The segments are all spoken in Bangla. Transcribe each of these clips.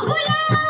回不要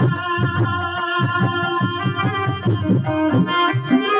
Thank you.